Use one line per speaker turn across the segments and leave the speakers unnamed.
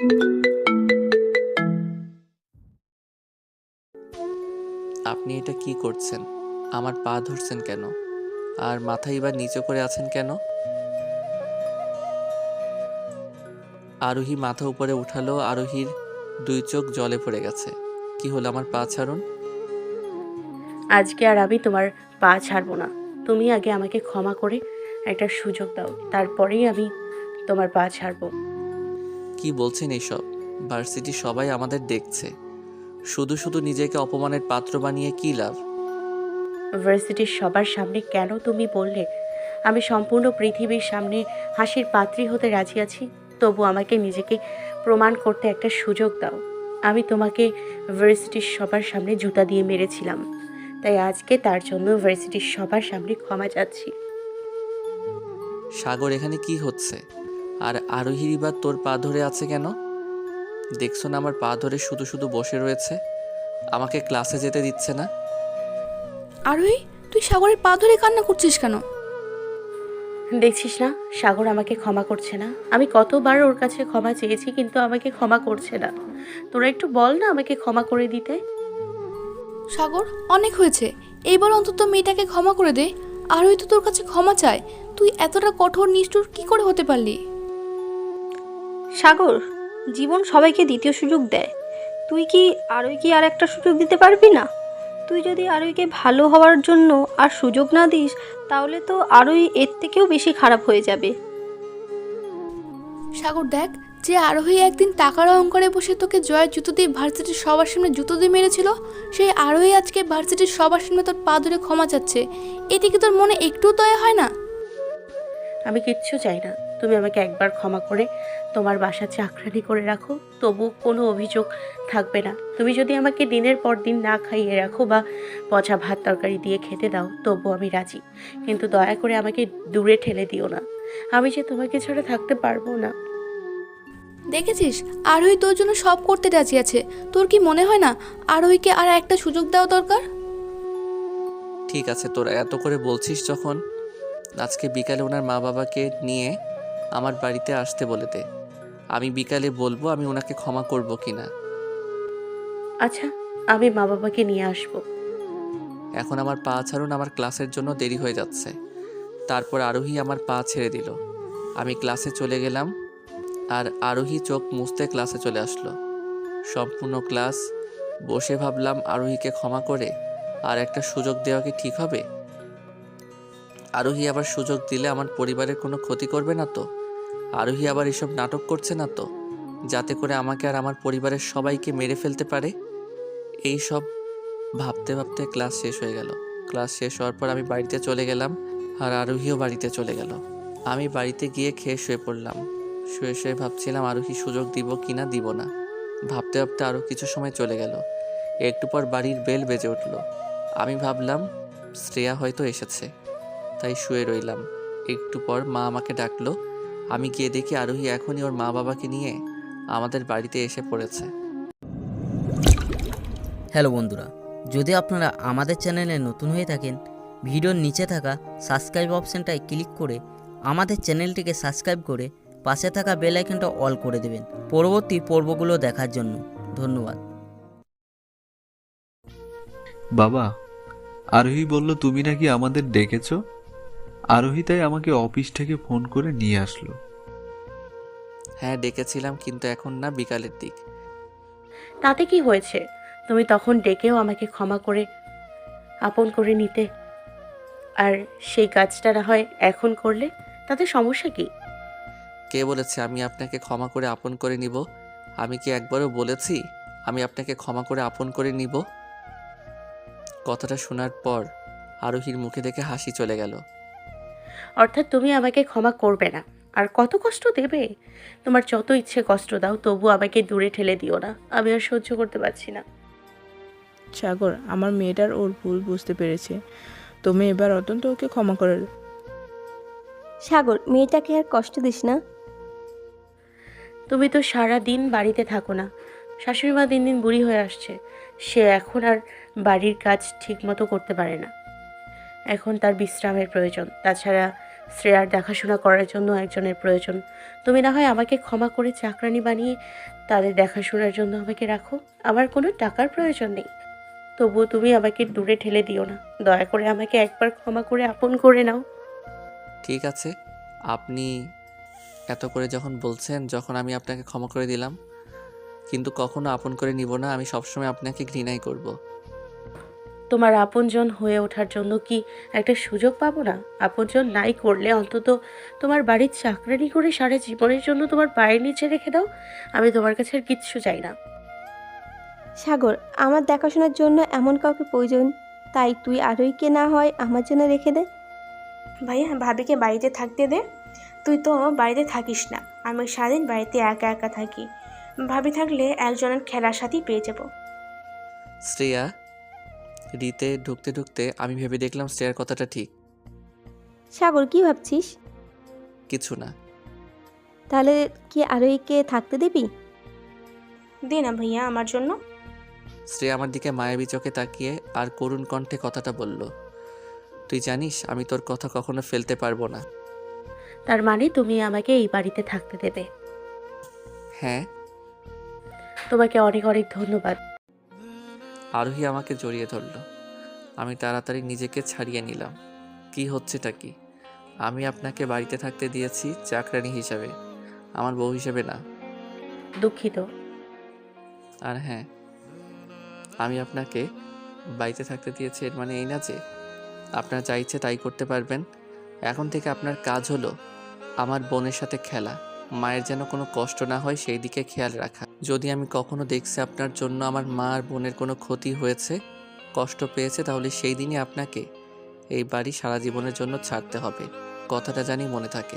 আপনি এটা কি করছেন? আমার পা ধরছেন কেন? আর মাথা এবার নিচু করে আছেন কেন? আরোহী মাথা উপরে উঠালো, আরোহীর দুই চোখ জলে পড়ে গেছে। কি হলো আমার পা ছাড়ুন?
আজকে আর আমি তোমার পা ছাড়বো না। তুমি আগে আমাকে ক্ষমা করে একটা সুযোগ দাও। তারপরেই আমি তোমার পা ছাড়বো।
কি বলছেন এইসব ভার্সিটি সবাই আমাদের দেখছে। শুধু শুধু নিজেকে অপমানের পাত্র বানিয়ে কি লাভ?
ভার্সিটির সবার সামনে কেন তুমি বললে? আমি সম্পূর্ণ পৃথিবীর সামনে হাসির পাত্রী হতে রাজি আছি। তবু আমাকে নিজেকে প্রমাণ করতে একটা সুযোগ দাও। আমি তোমাকে ভার্সিটির সবার সামনে জুতা দিয়ে মেরেছিলাম। তাই আজকে তার জন্য ভার্সিটির সবার সামনে ক্ষমা চাচ্ছি।
সাগর এখানে কি হচ্ছে? আর আরোহীর বা তোর পা ধরে আছে কেন? দেখছ না আমার পা ধরে শুধু শুধু বসে রয়েছে? আমাকে ক্লাসে যেতে দিচ্ছে না?
আরোহী তুই সাগরের পা ধরে কান্না করছিস কেন?
দেখছিস না সাগর আমাকে ক্ষমা করছে না। আমি কতবার ওর কাছে ক্ষমা চেয়েছি কিন্তু আমাকে ক্ষমা করছে না। তোরা একটু বল না আমাকে ক্ষমা করে দিতে।
সাগর অনেক হয়েছে। এইবার অন্তত মেয়েটাকে ক্ষমা করে দে। আরোহী তো তোর কাছে ক্ষমা চায়। তুই এতটা কঠোর নিষ্ঠুর কি করে হতে পারলি?
সাগর জীবন সবাইকে দ্বিতীয় সুযোগ দেয়। তুই কি আরোই কি আর একটা সুযোগ দিতে পারবি না? তুই যদি আরোইকে ভালো হওয়ার জন্য আর সুযোগ না দিস তাহলে তো আরোই এর থেকেও বেশি খারাপ হয়ে যাবে।
সাগর দেখ যে আরোহী একদিন টাকার অহংকারে বসে তোকে জয়ের জুতো দিয়ে ভার্সিটির সবার সামনে জুতো দিয়ে মেরেছিল সেই আরোহী আজকে ভার্সিটির সবার সামনে তোর পা ধরে ক্ষমা চাচ্ছে। এদিকে তোর মনে একটুও দয়া হয় না?
আমি কিচ্ছু চাই না। তুমি আমাকে একবার ক্ষমা করে তোমার বাসা চাকরানি করে রাখো তবু কোনো অভিযোগ থাকবে না। তুমি যদি আমাকে দিনের পর দিন না খাইয়ে রাখো বা পচা ভাত তরকারি দিয়ে খেতে দাও তবু আমি রাজি। কিন্তু দয়া করে আমাকে দূরে ঠেলে দিও না। আমি যে তোমাকে ছাড়া থাকতে পারব না।
দেখেছিস আরোহী তোর জন্য সব করতে রাজি আছে। তোর কি মনে হয় না আরোহীকে আর একটা সুযোগ দেওয়া দরকার?
ঠিক আছে তোরা এত করে বলছিস যখন আজকে বিকালে ওনার মা বাবাকে নিয়ে আমার বাড়িতে আসতে বলে দে। আমি বিকালে বলব আমি ওনাকে ক্ষমা করব কি না
আচ্ছা আমি মা বাবাকে নিয়ে আসব।
এখন আমার পা ছাড়ুন আমার ক্লাসের জন্য দেরি হয়ে যাচ্ছে। তারপর আরোহী আমার পা ছেড়ে দিল। আমি ক্লাসে চলে গেলাম আর আরোহী চোখ মুছতে ক্লাসে চলে আসলো। সম্পূর্ণ ক্লাস বসে ভাবলাম আরোহীকে ক্ষমা করে আর একটা সুযোগ দেওয়া কি ঠিক হবে? আরোহী আবার সুযোগ দিলে আমার পরিবারের কোনো ক্ষতি করবে না তো? আরোহী আবার এসব নাটক করছে না তো? যাতে করে আমাকে আর আমার পরিবারের সবাইকে মেরে ফেলতে পারে? এই সব ভাবতে ভাবতে ক্লাস শেষ হয়ে গেল। ক্লাস শেষ হওয়ার পর আমি বাড়িতে চলে গেলাম আর আরোহীও বাড়িতে চলে গেল। আমি বাড়িতে গিয়ে খেয়ে শুয়ে পড়লাম। শুয়ে শুয়ে ভাবছিলাম আরোহী সুযোগ দিব কি না দিব না। ভাবতে ভাবতে আরও কিছু সময় চলে গেল। একটু পর বাড়ির বেল বেজে উঠল। আমি ভাবলাম, শ্রেয়া হয়তো এসেছে। তাই শুয়ে রইলাম। একটু পর মা আমাকে ডাকলো আমি গিয়ে দেখি আরোহী এখনই ওর মা বাবাকে নিয়ে আমাদের বাড়িতে এসে পড়েছে।
হ্যালো বন্ধুরা যদি আপনারা আমাদের চ্যানেলে নতুন হয়ে থাকেন ভিডিওর নিচে থাকা সাবস্ক্রাইব অপশানটায় ক্লিক করে আমাদের চ্যানেলটিকে সাবস্ক্রাইব করে পাশে থাকা বেল আইকনটা অল করে দেবেন পরবর্তী পর্বগুলো দেখার জন্য। ধন্যবাদ।
বাবা আরোহী বলল তুমি নাকি আমাদের ডেকেছো? আরোহী তাই আমাকে অফিস থেকে ফোন করে নিয়ে আসলো।
হ্যাঁ ডেকেছিলাম কিন্তু এখন না বিকালের দিক।
তাতে কি হয়েছে? তুমি তখন ডেকেও আমাকে ক্ষমা করে আপন করে নিতে। আর সেই কাজটা না হয় এখন করলে তাতে সমস্যা কি?
কে বলেছে আমি আপনাকে ক্ষমা করে আপন করে নিব? আমি কি একবারও বলেছি আমি আপনাকে ক্ষমা করে আপন করে নিব? কথাটা শোনার পর আরোহীর মুখে দেখে হাসি চলে গেল।
অর্থাৎ তুমি আমাকে ক্ষমা করবে না। আর কত কষ্ট দেবে? তোমার যত ইচ্ছে কষ্ট দাও তবু আমাকে দূরে ঠেলে দিও না। আমি আর সহ্য করতে পারছি না।
সাগর আমার মেয়েটার ওর ভুল বুঝতে পেরেছে। তুমি এবার অত্যন্ত ওকে ক্ষমা করে দাও।
সাগর মেয়েটাকে আর কষ্ট দিস না।
তুমি তো সারা দিন বাড়িতে থাকো না। শাশুড়ি মা দিন দিন বুড়ি হয়ে আসছে। সে এখন আর বাড়ির কাজ ঠিক মতো করতে পারে না। এখন তার বিশ্রামের প্রয়োজন। তাছাড়া শ্রেয়ার দেখাশোনা করার জন্য একজনের প্রয়োজন। তুমি না হয় আমাকে ক্ষমা করে চাকরানি বানিয়ে তাদের দেখাশোনার জন্য আমাকে রাখো। আমার কোনো টাকার প্রয়োজন নেই। তবুও তুমি আমাকে দূরে ঠেলে দিও না। দয়া করে আমাকে একবার ক্ষমা করে আপন করে নাও।
ঠিক আছে। আপনি এত করে যখন বলছেন, যখন আমি আপনাকে ক্ষমা করে দিলাম, কিন্তু কখনো আপন করে নিব না। আমি সবসময় আপনাকে ঘৃণাই করব।
তোমার আপনজন হয়ে ওঠার জন্য কি একটা সুযোগ পাবো না? আপনজন নাই করলে অন্তত তোমার বাড়ির চাকরানি করে সারা জীবনের জন্য তোমার পায়ের নিচে রেখে দাও। আমি তোমার কাছে আর কিচ্ছু চাই না।
সাগর আমার দেখাশোনার জন্য এমন কাউকে প্রয়োজন? তাই তুই আরোহীকে না হয় আমার জন্য রেখে দে।
ভাইয়া ভাবিকে বাড়িতে থাকতে দে। তুই তো বাড়িতে থাকিস না। আমি সারাদিন বাড়িতে একা একা থাকি। ভাবি থাকলে একজনের খেলার সাথেই পেয়ে যাব।
শ্রেয়া রিতে ঢুকতে ঢুকতে আমি ভেবে দেখলাম শ্রেয়ার কথাটা ঠিক।
সাগর কি ভাবছিস?
কিছু না।
তাহলে কি আরোহীকে থাকতে দিবি?
দে না ভাইয়া আমার জন্য।
শ্রেয়া আমার দিকে মায়াবী চোখে তাকিয়ে আর করুণ কণ্ঠে কথাটা বলল তুই জানিস আমি তোর কথা কখনো ফেলতে পারব না।
তার মানে তুমি আমাকে এই বাড়িতে থাকতে দেবে।
হ্যাঁ।
তোমাকে অনেক অনেক ধন্যবাদ।
আরোহী আমাকে জড়িয়ে ধরল। আমি তাড়াতাড়ি নিজেকে ছাড়িয়ে নিলাম। কি হচ্ছেটা কি? আমি আপনাকে বাড়িতে থাকতে দিয়েছি চাকরানি হিসাবে আমার বউ হিসেবে না।
দুঃখিত।
আর হ্যাঁ আমি আপনাকে বাড়িতে থাকতে দিয়েছি এর মানে এই না যে আপনার যা ইচ্ছে তাই করতে পারবেন। এখন থেকে আপনার কাজ হলো আমার বোনের সাথে খেলা। মায়ের যেন কোনো কষ্ট না হয় সেই দিকে খেয়াল রাখা। যদি আমি কখনো দেখছি আপনার জন্য আমার মা আর বোনের কোনো ক্ষতি হয়েছে কষ্ট পেয়েছে তাহলে সেই দিনই আপনাকে এই বাড়ি সারা জীবনের জন্য ছাড়তে হবে। কথাটা জানি মনে থাকে।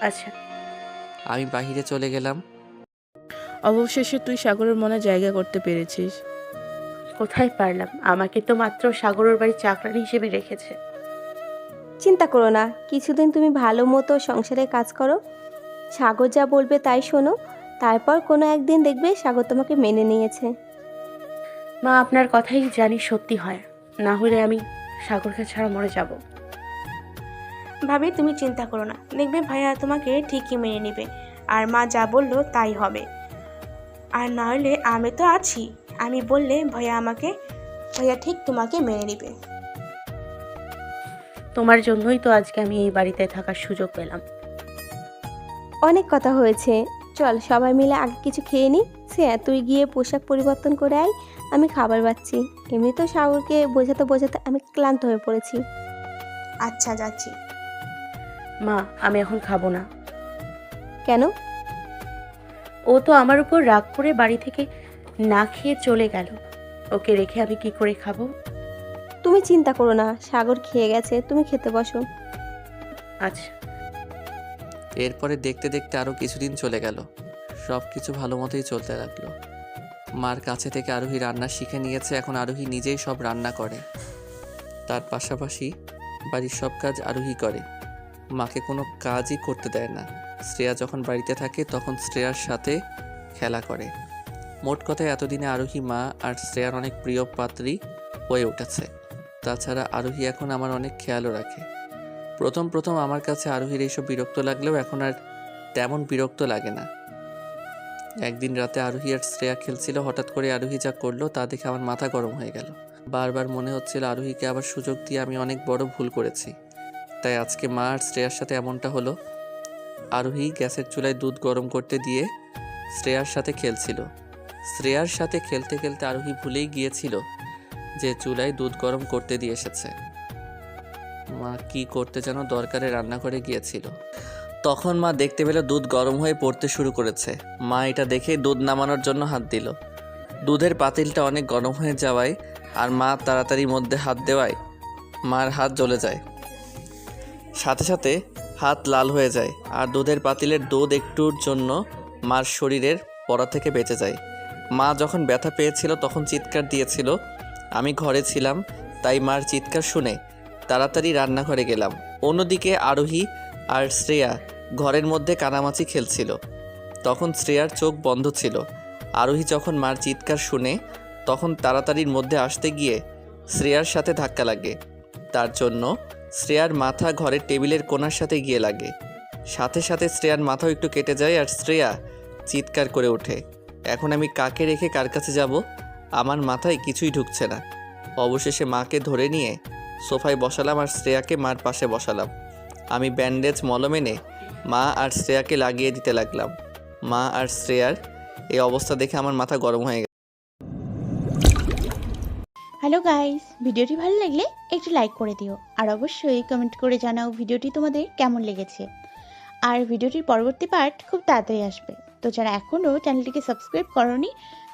আচ্ছা।
আমি বাহিরে চলে গেলাম।
অবশেষে তুই সাগরের মনে জায়গা করতে পেরেছিস।
কোথায় পারলাম? আমাকে তো মাত্র সাগরের বাড়ির চাকরানি হিসেবে রেখেছে।
চিন্তা করো না কিছুদিন তুমি ভালো মতো সংসারে কাজ করো সাগর যা বলবে তাই শোনো। তারপর কোনো একদিন দেখবে সাগর তোমাকে মেনে নিয়েছে।
মা আপনার কথাই জানি সত্যি হয়। না হলে আমি সাগরকে ছাড়া মরে যাব।
ভাবি তুমি চিন্তা করো না। দেখবে ভাইয়া তোমাকে ঠিকই মেনে নেবে। আর মা যা বলল তাই হবে। আর না হলে আমি তো আছি। আমি বললে ভাইয়া আমাকে ভাইয়া ঠিক তোমাকে মেনে নেবে।
তোমার জন্যই তো আজকে আমি এই বাড়িতে থাকার সুযোগ পেলাম।
অনেক কথা হয়েছে। চল সবাই মিলে আগে কিছু খেয়ে নিই সে তুই গিয়ে পোশাক পরিবর্তন করে আয় আমি খাবার পাচ্ছি এমনি তো সাগরকে বোঝাতে বোঝাতে আমি ক্লান্ত হয়ে পড়েছি।
আচ্ছা যাচ্ছি।
মা আমি এখন খাব না।
কেন?
ও তো আমার উপর রাগ করে বাড়ি থেকে না খেয়ে চলে গেল। ওকে রেখে আমি কি করে খাব?
তুমি চিন্তা করো না সাগর খেয়ে গেছে তুমি খেতে বসো।
আচ্ছা।
এরপরে দেখতে দেখতে আরও কিছুদিন চলে গেল। সব কিছু ভালো মতোই চলতে লাগল। মার কাছে থেকে আরোহী রান্না শিখে নিয়েছে, এখন আরোহী নিজেই সব রান্না করে। তার পাশাপাশি বাড়ির সব কাজ আরোহী করে। মাকে কোনো কাজই করতে দেয় না। শ্রেয়া যখন বাড়িতে থাকে, তখন শ্রেয়ার সাথে খেলা করে। মোট কথায় এতদিনে আরোহী মা আর শ্রেয়ার অনেক প্রিয় পাত্রী হয়ে উঠেছে। তাছাড়া আরোহী এখন আমার অনেক খেয়ালও রাখে। প্রথম প্রথম আমার কাছে আরোহীর এইসব বিরক্ত লাগলেও এখন আর তেমন বিরক্ত লাগে না। একদিন রাতে আরোহী আর শ্রেয়া খেলছিল, হঠাৎ করে আরোহী যা করল তা দেখে আমার মাথা গরম হয়ে গেল। বারবার মনে হচ্ছিল আরোহীকে আবার সুযোগ দিয়ে আমি অনেক বড় ভুল করেছি। তাই আজকে মা আর শ্রেয়ার সাথে এমনটা হলো। আরোহী গ্যাসের চুলায় দুধ গরম করতে দিয়ে শ্রেয়ার সাথে খেলছিল। শ্রেয়ার সাথে খেলতে খেলতে আরোহী ভুলেই গিয়েছিল যে চুলায় দুধ গরম করতে দিয়ে এসেছে। মা কি করতে যেন দরকারে রান্নাঘরে গিয়েছিল। তখন মা দেখতে পেল দুধ গরম হয়ে পড়তে শুরু করেছে। মা এটা দেখে দুধ নামানোর জন্য হাত দিল। দুধের পাতিলটা অনেক গরম হয়ে যাওয়ায় আর মা তাড়াতাড়ি মধ্যে হাত দেওয়ায় মার হাত জ্বলে যায়। সাথে সাথে হাত লাল হয়ে যায় আর দুধের পাতিলের দুধ একটুর জন্য মার শরীরের পড়া থেকে বেঁচে যায়। মা যখন ব্যথা পেয়েছিল তখন চিৎকার দিয়েছিল, আমি ঘরে ছিলাম, তাই মার চিৎকার শুনে তাড়াতাড়ি রান্নাঘরে গেলাম। অন্যদিকে আরোহী আর শ্রেয়া ঘরের মধ্যে কানামাছি খেলছিল। তখন শ্রেয়ার চোখ বন্ধ ছিল। আরোহী যখন মার চিৎকার শুনে, তখন তাড়াতাড়ির মধ্যে আসতে গিয়ে শ্রেয়ার সাথে ধাক্কা লাগে। তার জন্য শ্রেয়ার মাথা ঘরের টেবিলের কোণার সাথে গিয়ে লাগে। সাথে সাথে শ্রেয়ার মাথাও একটু কেটে যায় আর শ্রেয়া চিৎকার করে ওঠে। এখন আমি কাকে রেখে কার কাছে যাব? আমার মাথায় কিছুই ঢুকছে না। অবশেষে মাকে ধরে নিয়ে সোফায় বসালাম আর শ্রেয়াকে মার পাশে বসালাম। আমি ব্যান্ডেজ মলম এনে মা আর শ্রেয়াকে লাগিয়ে দিতে লাগলাম। মা আর শ্রেয়ার এই অবস্থা দেখে আমার মাথা গরম হয়ে গেল
হ্যালো গাইস, ভিডিওটি ভালো লাগলে একটু লাইক করে দিও। আর অবশ্যই কমেন্ট করে জানাও ভিডিওটি তোমাদের কেমন লেগেছে। আর ভিডিওটির পরবর্তী পার্ট খুব তাড়াতাড়ি আসবে। তো যারা এখনও চ্যানেলটিকে সাবস্ক্রাইব করনি